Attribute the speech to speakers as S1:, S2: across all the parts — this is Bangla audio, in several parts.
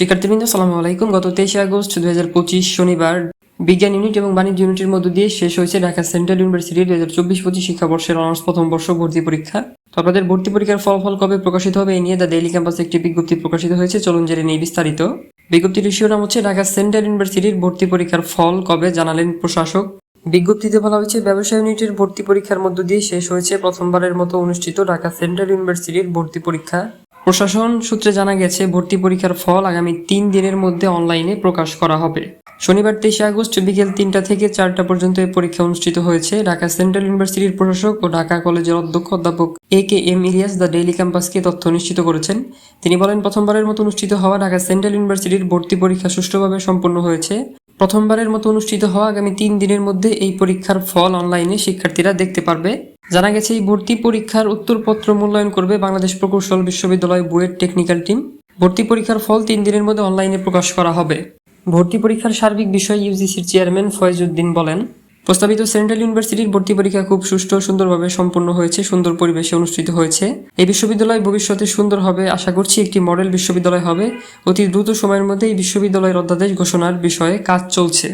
S1: শিক্ষার্থীবৃন্দ সালামু আলাইকুম। গত তেইশে আগস্ট দুই হাজার পঁচিশ শনিবার বিজ্ঞান ইউনিট এবং বাণিজ্য ইউনিটের মধ্য দিয়ে শেষ হয়েছে ঢাকা সেন্ট্রাল ইউনিভার্সিটির দুই হাজার চব্বিশ পঁচিশ শিক্ষাবর্ষের অনার্স প্রথম বর্ষ ভর্তি পরীক্ষা। আপনাদের ভর্তি পরীক্ষার ফলাফল কবে প্রকাশিত হবে এই নিয়ে দ্য ডেইলি ক্যাম্পাসে একটি বিজ্ঞপ্তি প্রকাশিত হয়েছে। চলুন জেনে নেই বিস্তারিত। বিজ্ঞপ্তিটির শিরোনাম হচ্ছে, ঢাকা সেন্ট্রাল ইউনিভার্সিটির ভর্তি পরীক্ষার ফল কবে জানালেন প্রশাসক। বিজ্ঞপ্তিতে বলা হয়েছে ব্যবসায় ইউনিটের ভর্তি পরীক্ষার মধ্য দিয়ে শেষ হয়েছে প্রথমবারের মতো অনুষ্ঠিত ঢাকা সেন্ট্রাল ইউনিভার্সিটির ভর্তি পরীক্ষা। প্রশাসন সূত্রে জানা গেছে, ভর্তি পরীক্ষার ফল আগামী তিন দিনের মধ্যে অনলাইনে প্রকাশ করা হবে। শনিবার তেইশে আগস্ট বিকেল তিনটা থেকে চারটা পর্যন্ত এই পরীক্ষা অনুষ্ঠিত হয়েছে। ঢাকা সেন্ট্রাল ইউনিভার্সিটির প্রশাসক ও ঢাকা কলেজের অধ্যক্ষ অধ্যাপক A K M Ilias the Daily ক্যাম্পাসকে তথ্য নিশ্চিত করেছেন। তিনি বলেন, প্রথমবারের মতো অনুষ্ঠিত হওয়া ঢাকা সেন্ট্রাল ইউনিভার্সিটির ভর্তি পরীক্ষা সুষ্ঠুভাবে সম্পন্ন হয়েছে। প্রথমবারের মতো অনুষ্ঠিত হওয়া আগামী তিন দিনের মধ্যে এই পরীক্ষার ফল অনলাইনে শিক্ষার্থীরা দেখতে পারবে। জানা গেছে, এই ভর্তি পরীক্ষার উত্তরপত্র মূল্যায়ন করবে বাংলাদেশ প্রকৌশল বিশ্ববিদ্যালয় বুয়েট টেকনিক্যাল টিম। ভর্তি পরীক্ষার ফল তিন দিনের মধ্যে অনলাইনে প্রকাশ করা হবে। ভর্তি পরীক্ষার সার্বিক বিষয় ইউজিসির চেয়ারম্যান ফয়েজ উদ্দিন বলেন, প্রস্তাবিত সেন্ট্রাল ইউনিভার্সিটির ভর্তি পরীক্ষা খুব সুষ্ঠু, সুন্দরভাবে সম্পন্ন হয়েছে, সুন্দর পরিবেশে অনুষ্ঠিত হয়েছে। এই বিশ্ববিদ্যালয় ভবিষ্যতে সুন্দর হবে, আশা করছি একটি মডেল বিশ্ববিদ্যালয় হবে। অতি দ্রুত সময়ের মধ্যে এই বিশ্ববিদ্যালয়ের অধ্যাদেশ ঘোষণার বিষয়ে কাজ চলছে।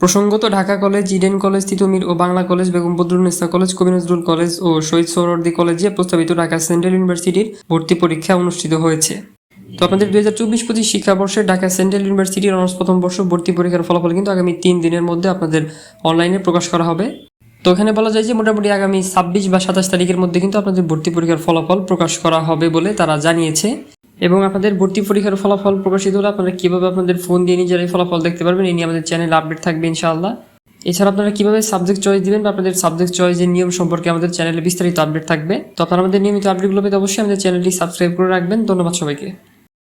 S1: প্রসঙ্গত, Dhaka college, Eden college, Titumir ও বাংলা কলেজ, বেগম বদরুন্নেসা কলেজ, কবি নজরুল কলেজ ও শহীদ সোহরওয়ার্দী কলেজে প্রস্তাবিত ঢাকা সেন্ট্রাল ইউনিভার্সিটির ভর্তি পরীক্ষা অনুষ্ঠিত হয়েছে। তো আপনাদের দুই হাজার চব্বিশ পঁচিশ শিক্ষাবর্ষে ঢাকা সেন্ট্রাল ইউনিভার্সিটির অনার্স প্রথম বর্ষ ভর্তি পরীক্ষার ফলাফল কিন্তু আগামী তিন দিনের মধ্যে আপনাদের অনলাইনে প্রকাশ করা হবে। তো এখানে বলা যায় যে, মোটামুটি আগামী ছাব্বিশ বা সাতাশ তারিখের মধ্যে কিন্তু আপনাদের ভর্তি পরীক্ষার ফলাফল প্রকাশ করা হবে বলে তারা জানিয়েছে। এবং আপনাদের ভর্তি পরীক্ষার ফলাফল প্রকাশিত হলে আপনারা কীভাবে আপনাদের ফোন দিয়ে নিজেরাই ফলাফল দেখতে পারবেন, এই নিয়ে আমাদের চ্যানেল আপডেট থাকবে ইনশাআল্লাহ। এছাড়া আপনারা কীভাবে সাবজেক্ট চয়েস দিবেন বা আপনাদের সাবজেক্ট চয়েসের নিয়ম সম্পর্কে আমাদের চ্যানেলে বিস্তারিত আপডেট থাকবে। তো আপনারা আমাদের নিয়মিত আপডেটগুলো পেতে অবশ্যই আমাদের চ্যানেলটি সাবস্ক্রাইব করে রাখবেন। ধন্যবাদ সবাইকে।